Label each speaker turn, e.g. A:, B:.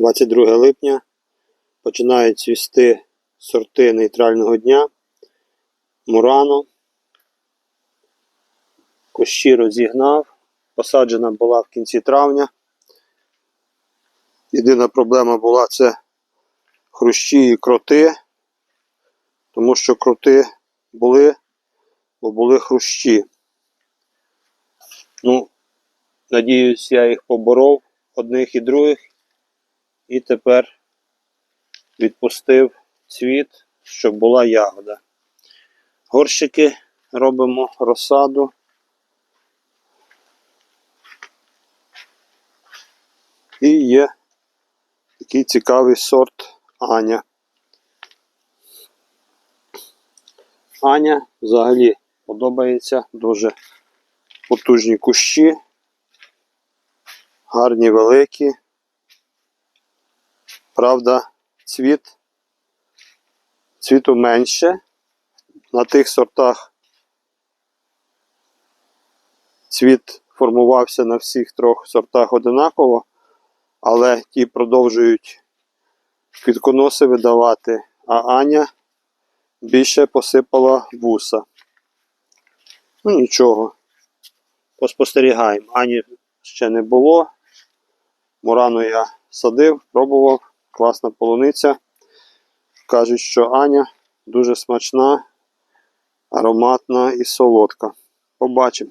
A: 22 липня починають цвісти сорти нейтрального дня. Мурано. Кущі розігнав. Посаджена була в кінці травня. Єдина проблема була це хрущі і кроти, тому що кроти були, бо були хрущі. Ну, надіюсь, я їх поборов одних і других, і тепер відпустив цвіт, щоб була ягода. Горщики робимо розсаду. І є такий цікавий сорт Аня. Аня взагалі подобається дуже потужні кущі, гарні великі. Правда, цвіт цвіту менше. На тих сортах цвіт формувався на всіх трьох сортах одинаково, але ті продовжують квітконоси видавати, а Аня більше посипала вуса. Ну нічого. Поспостерігаємо. Ані ще не було. Мурану я садив, пробував. Класна полуниця. Кажуть, що Аня дуже смачна, ароматна і солодка. Побачимо.